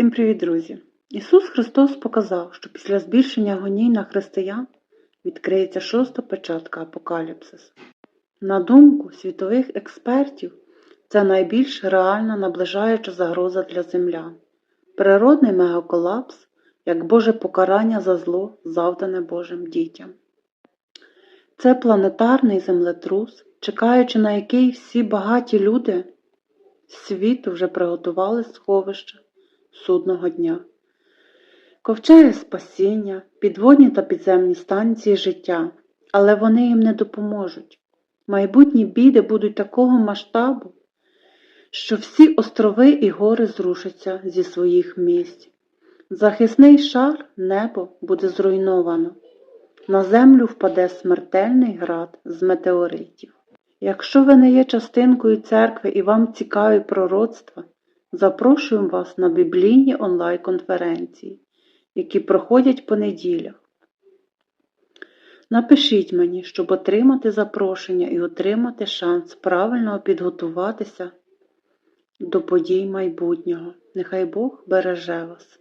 Всім привіт, друзі! Ісус Христос показав, що після збільшення гоній на християн відкриється шоста печатка Апокаліпсис. На думку світових експертів, це найбільш реальна наближаюча загроза для землян. Природний мегаколапс як Боже покарання за зло, завдане Божим дітям. Це планетарний землетрус, чекаючи на який всі багаті люди світу вже приготували сховище судного дня. Ковчеги спасіння, підводні та підземні станції життя, але вони їм не допоможуть. Майбутні біди будуть такого масштабу, що всі острови і гори зрушаться зі своїх місць. Захисний шар небо буде зруйновано. На землю впаде смертельний град з метеоритів. Якщо ви не є частинкою церкви і вам цікаві пророцтва, запрошуємо вас на біблійні онлайн-конференції, які проходять по неділях. Напишіть мені, щоб отримати запрошення і отримати шанс правильно підготуватися до подій майбутнього. Нехай Бог береже вас.